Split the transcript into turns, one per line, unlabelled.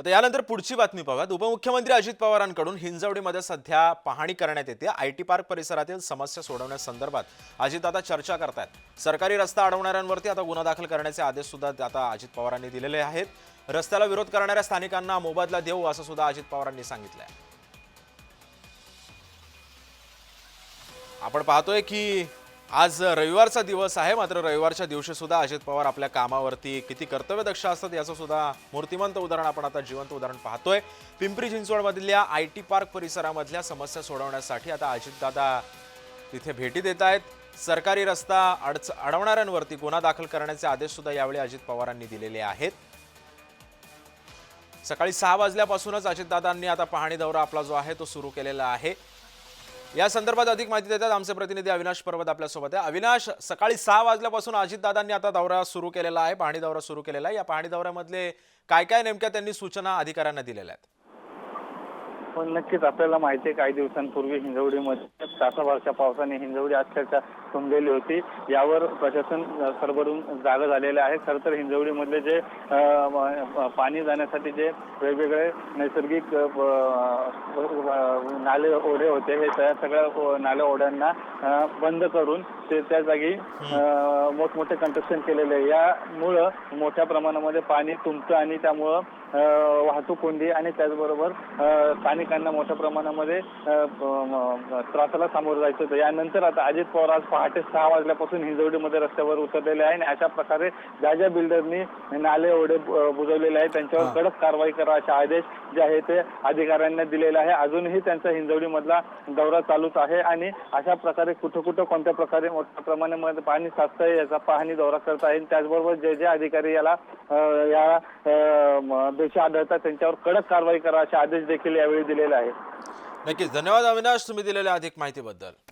आता यानंतर पुढची बातमी पाहूयात उपमुख्यमंत्री अजित पवारांकडून हिंजवडीमध्ये सध्या पाहणी करण्यात येते. आय टी पार्क परिसरातील समस्या सोडवण्यासंदर्भात अजितदादा चर्चा करतायत. सरकारी रस्ता अडवणाऱ्यांवरती आता गुन्हा दाखल करण्याचे आदेश सुद्धा आता अजित पवारांनी दिलेले आहेत. रस्त्याला विरोध करणाऱ्या स्थानिकांना मोबदला देऊ असं सुद्धा अजित पवारांनी सांगितलंय. आपण पाहतोय की आज रविवारचा दिवस आहे मात्र रविवारच्या दिवशी सुद्धा अजित पवार आपल्या कामावरती किती कर्तव्यदक्ष असतात याचं सुद्धा मूर्तिमंत उदाहरण आपण आता जिवंत उदाहरण पाहतोय. पिंपरी चिंचवडमधल्या आय टी पार्क परिसरामधल्या समस्या सोडवण्यासाठी आता अजितदादा तिथे भेटी देत आहेत. सरकारी रस्ता अडच अडवणाऱ्यांवरती गुन्हा दाखल करण्याचे आदेश सुद्धा यावेळी अजित पवारांनी दिलेले आहेत. सकाळी सहा वाजल्यापासूनच अजितदादांनी आता पाहणी दौरा आपला जो आहे तो सुरू केलेला आहे. या संदर्भात अधिक माहिती देतात आमचे प्रतिनिधी अविनाश पर्वत आपल्यासोबत आहे. अविनाश सकाळी सहा वाजल्यापासून अजितदादांनी आता दौरा सुरू केलेला आहे पाहणी दौरा सुरू केलेला आहे. या पाहणी दौऱ्यामधले काय काय नेमक्या त्यांनी सूचना अधिकाऱ्यांना दिलेल्या आहेत?
पण नक्कीच. आपल्याला माहिती आहे काही दिवसांपूर्वी हिंजवडीमध्ये तासाभरच्या पावसाने हिंजवडी अक्षरशः तुंबलेली होती. यावर प्रशासन सरभरून जागा झालेलं आहे खरं तर हिंजवडीमधले जे पाणी जाण्यासाठी जे वेगवेगळे नैसर्गिक नाले ओढे होते हे सगळ्या नाल्या ओढ्यांना बंद करून ते त्या जागी मोठमोठे कंस्ट्रक्शन केलेले आहे. यामुळं मोठ्या प्रमाणामध्ये पाणी तुंबतं आणि त्यामुळं वाहतूक कोंडी आणि त्याचबरोबर स्थानिकांना मोठ्या प्रमाणामध्ये त्रासाला सामोरं जायचं होतं. यानंतर आता अजित पवार आज पहाटे सहा वाजल्यापासून हिंजवडीमध्ये रस्त्यावर उतरलेले आहे आणि अशा प्रकारे ज्या ज्या बिल्डरनी नाले ओढे बुजवलेले आहेत त्यांच्यावर. कडक कारवाई करा असे आदेश जे आहे ते अधिकाऱ्यांना दिलेले आहे. अजूनही त्यांचा हिंजवडीमधला दौरा चालूच आहे आणि अशा प्रकारे कुठं कुठं कोणत्या प्रकारे मोठ्या प्रमाणामध्ये पाणी साचतंय याचा पाहणी दौरा करत आहे त्याचबरोबर जे जे अधिकारी याला या दोषी आढळतात त्यांच्यावर कडक कारवाई करा असे आदेश देखील यावेळी दिलेले आहेत.
नक्कीच. धन्यवाद अविनाश तुम्ही दिलेल्या अधिक माहितीबद्दल.